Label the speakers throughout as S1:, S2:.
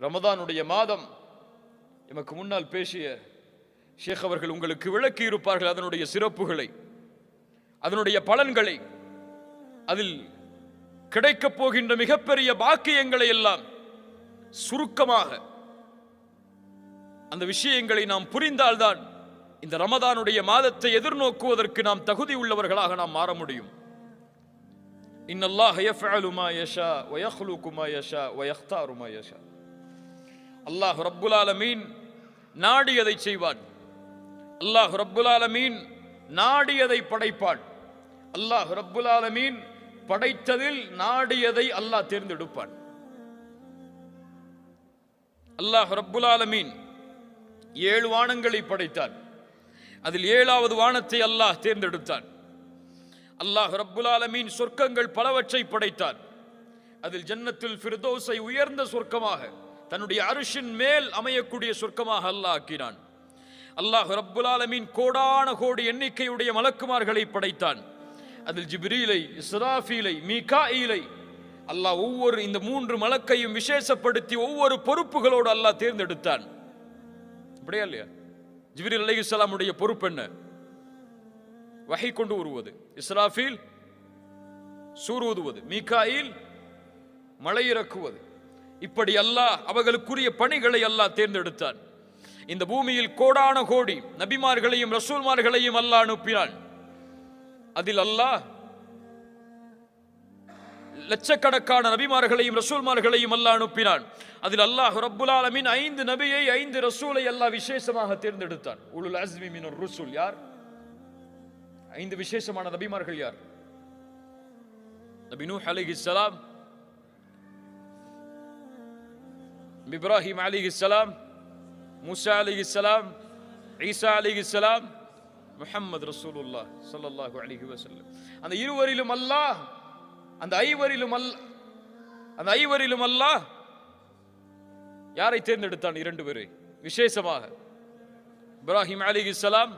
S1: ரமதானுடைய மாதம். எமக்கு முன்னால் பேசிய ஷேக் அவர்கள் உங்களுக்கு விளக்கி இருப்பார்கள் அதனுடைய சிறப்புகளை அதனுடைய பலன்களை. அதில் கிடைக்கப் போகின்ற மிகப்பெரிய பாக்கியங்களை எல்லாம் சுருக்கமாக அந்த விஷயங்களை நாம் புரிந்தால்தான் இந்த ரமதானுடைய மாதத்தை எதிர்நோக்குவதற்கு நாம் தகுதி உள்ளவர்களாக நாம் மாற முடியும். இன்னல்லாஹ் யஃபஅலு மா யஷா வயஹ்லுகு யஷா வயஹ்தாரு யஷா. அல்லாஹ் ரப்புலாலமீன் நாடியதை செய்வான். அல்லாஹ் ரப்புலாலமீன் நாடியதை படைப்பான். அல்லாஹ் ரப்புலாலமீன் படைத்ததில் நாடியதை அல்லாஹ் தேர்ந்தெடுப்பான். அல்லாஹ் ரப்புலாலமீன் ஏழு வானங்களை படைத்தான். அதில் ஏழாவது வானத்தை அல்லாஹ் தேர்ந்தெடுத்தான். அல்லாஹ் ரப்புலாலமீன் சொர்க்கங்கள் பலவற்றை படைத்தான். அதில் ஜன்னத்தில் ஃபிர்தோஸை உயர்ந்த சொர்க்கமாக தன்னுடைய அரிசின் மேல் அமையக்கூடிய சொர்க்கமாக அல்லாஹ் ஆக்கினான். அல்லாஹ் ரப்புல் கோடான கோடி எண்ணிக்கையுடைய மலக்குமார்களை படைத்தான். அதில் ஜிப்ரீலை இஸ்ராஃபீலை மீகாயிலை அல்லாஹ் ஒவ்வொரு இந்த மூன்று மலக்கையும் விசேஷப்படுத்தி ஒவ்வொரு பொறுப்புகளோடு அல்லாஹ் தேர்ந்தெடுத்தான். அப்படியா இல்லையா? ஜிப்ரீல் அலைஹிஸ்ஸலாமுடைய பொறுப்பு என்ன? வகை கொண்டு வருவது இஸ்ராஃபீல் சூர் ஊதுவது மீகாயில் மலையிறக்குவது இறக்குவது. இப்படி அல்லாஹ் அவர்களுக்குரிய பணிகளை அல்லாஹ் தேர்ந்தெடுத்தான். இந்த பூமியில் கோடான கோடி நபிமார்களையும் ரசூல்மார்களையும் அல்லாஹ் அனுப்பினான் அதில் அல்லாஹ் லட்சக்கணக்கான நபிமார்களையும் ரசூல்மார்களையும் அல்லாஹ் அனுப்பினான் அதில் அல்லாஹ் ரப்புல் ஐந்து நபியை ஐந்து ரசூலை அல்லாஹ் விசேஷமாக தேர்ந்தெடுத்தான். உலுல் அஸ்மி மின் ரசூல் யார்? ஐந்து விசேஷமான நபிமார்கள் யார்? நபி நூஹ் அலைஹிஸ்ஸலாம் இப்ராஹிம் அலிஹிஸ்ஸலாம் மூசா இஸ்லாம் ஈசா அலிஹிஸ்ஸலாம் முஹம்மது ரசூலுல்லா ஸல்லல்லாஹு அலிஹி வசல்லம் அந்த இருவரிலும் அல்லாஹ் அந்த ஐவரிலும் அல்ல அந்த ஐவரிலும் அல்லாஹ் யாரை தேர்ந்தெடுத்தான் இரண்டு பேரை? விசேஷமாக இப்ராஹிம் அலிஹிஸ்ஸலாம்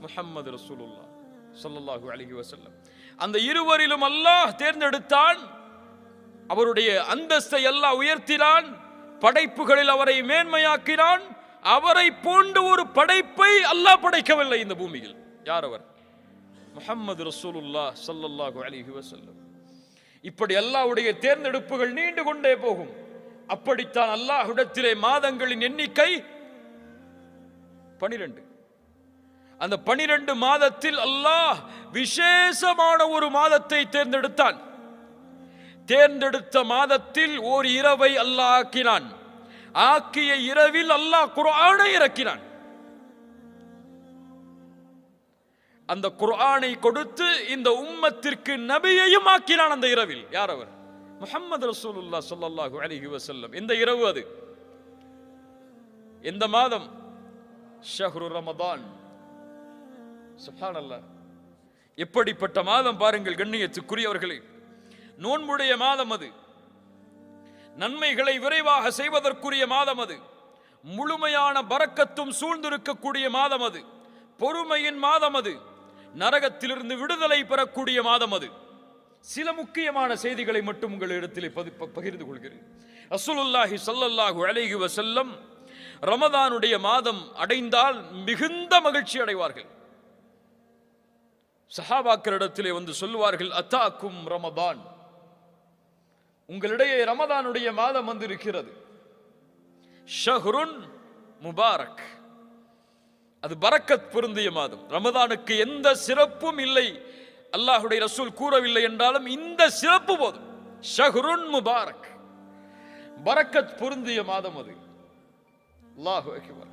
S1: முஹம்மது ரசூலுல்லா ஸல்லல்லாஹு அலிஹி வசல்லம் அந்த இருவரிலும் அல்லாஹ் தேர்ந்தெடுத்தான் அவருடைய அந்தஸ்தை அல்லாஹ் உயர்த்தினான் படைப்புகளில் அவரை மேன்மையாக்கினான். அவரை போன்ற ஒரு படைப்பை அல்லாஹ் படைக்கவில்லை இந்த பூமியில். யார் அவர்? முஹம்மது ரசூலுல்லாஹ் ஸல்லல்லாஹு அலிஹி வசல்லம் இப்படி அல்லாஹ்வுடைய தேர்ந்தெடுப்புகள் நீண்டு கொண்டே போகும். அப்படித்தான் அல்லாஹுடத்திலே மாதங்களின் எண்ணிக்கை பனிரெண்டு. அந்த பனிரெண்டு மாதத்தில் அல்லாஹ் விசேஷமான ஒரு மாதத்தை தேர்ந்தெடுத்தான். தேர்ந்தெடுத்த மாதத்தில் ஓர் இரவை அல்லாஹ் ஆக்கினான். ஆக்கிய இரவில் அல்லாஹ் குர்ஆனை இறக்கினான். அந்த குர்ஆனை கொடுத்து இந்த உம்மத்திற்கு நபியையும் ஆக்கினான் அந்த இரவில். யார் அவர்? முஹம்மது ரசூலுல்லா சொல்லல்லாஹு அலிஹி வசல்லம் இந்த இரவு அது. இந்த மாதம் ஷஹ்ரு ரமதான். சுஹானல்லா எப்படிப்பட்ட மாதம் பாருங்கள் கண்ணியத்துக்குரியவர்களே. நோன்புடைய மாதம் அது. நன்மைகளை விரைவாக செய்வதற்குரிய மாதம் அது. முழுமையான பறக்கத்தும் சூழ்ந்திருக்கக்கூடிய மாதம் அது. பொறுமையின் மாதம் அது. நரகத்திலிருந்து விடுதலை பெறக்கூடிய மாதம் அது. சில முக்கியமான செய்திகளை மட்டும் உங்களிடத்திலே பதி- பகிர்ந்து கொள்கிறேன். அசுலுல்லாஹி சல்லல்லாஹு அலைஹி வசல்லம் ரமதானுடைய மாதம் அடைந்தால் மிகுந்த மகிழ்ச்சி அடைவார்கள். சஹாபாக்கரிடத்திலே வந்து சொல்லுவார்கள் அத்தாக்கும் ரமதான்? உங்களிடையே ரமதானுடைய மாதம் வந்திருக்கிறது. ஷஹ்ருன் முபாரக். அது பரக்கத் பொருந்திய மாதம். ரமதானுக்கு எந்த சிறப்பும் இல்லை. அல்லாஹுடைய ரசூல் கூறவில்லை என்றாலும் இந்த சிறப்பு போதும். ஷஹ்ருன் முபாரக். பரக்கத் பொருந்திய மாதம் அது. அல்லாஹு அக்பர்.